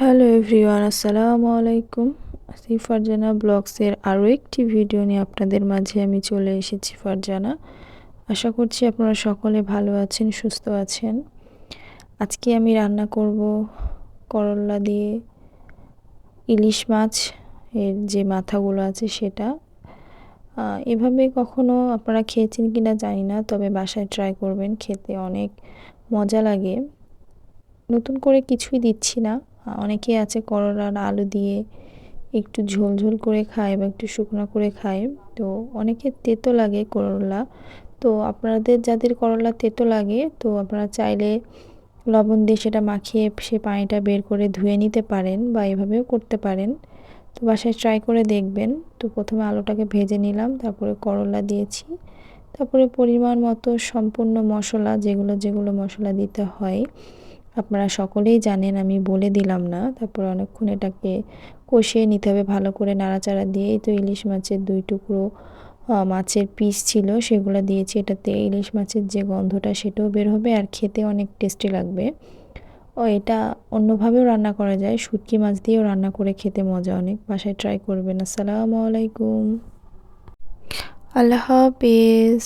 Hello everyone, আসসালামু আলাইকুম। ফারজানা ব্লগসের আরও একটি ভিডিও নিয়ে আপনাদের মাঝে আমি চলে এসেছি ফারজানা আশা করছি আপনারা সকলে ভালো আছেন, সুস্থ আছেন। আজকে আমি রান্না করব করল্লা দিয়ে ইলিশ মাছ, এর যে মাথাগুলো আছে সেটা। এভাবে কখনো আপনারা খেয়েছেন কি না জানি না, তবে বাসায় ট্রাই করবেন, খেতে অনেক মজা লাগে। নতুন করে কিছুই দিচ্ছি না। অনেকে আছে করলার আলু দিয়ে একটু ঝোল ঝোল করে খায় বা একটু শুকনো করে খায়। তো অনেকে তেতো লাগে করলা। তো আপনাদের যাদের করলা তেতো লাগে, তো আপনারা চাইলে লবণ দিয়ে সেটা মাখিয়ে সে পানিটা বের করে ধুয়ে নিতে পারেন বা এভাবেও করতে পারেন। তো বাসায় ট্রাই করে দেখবেন। তো প্রথমে আলুটাকে ভেজে নিলাম, তারপরে করলা দিয়েছি। তারপরে পরিমাণ মতো সম্পূর্ণ মশলা, যেগুলো যেগুলো মশলা দিতে হয়। আপনারা সকলেই জানেন, আমি বলে দিলাম না। তারপর অনেকক্ষণ এটাকে কষিয়ে নিতে হবে, ভালো করে নাড়াচাড়া দিয়েই তো ইলিশ মাছের দুই টুকরো মাছের পিস ছিল, সেগুলো দিয়েছি। এটাতে ইলিশ মাছের যে গন্ধটা, সেটাও বের হবে আর খেতে অনেক টেস্টি লাগবে। ও, এটা অন্যভাবেও রান্না করা যায়। শুটকি মাছ দিয়েও রান্না করে খেতে মজা। অনেক বাসায় ট্রাই করবেন। আসসালামু আলাইকুম। আল্লাহ হাফিজ।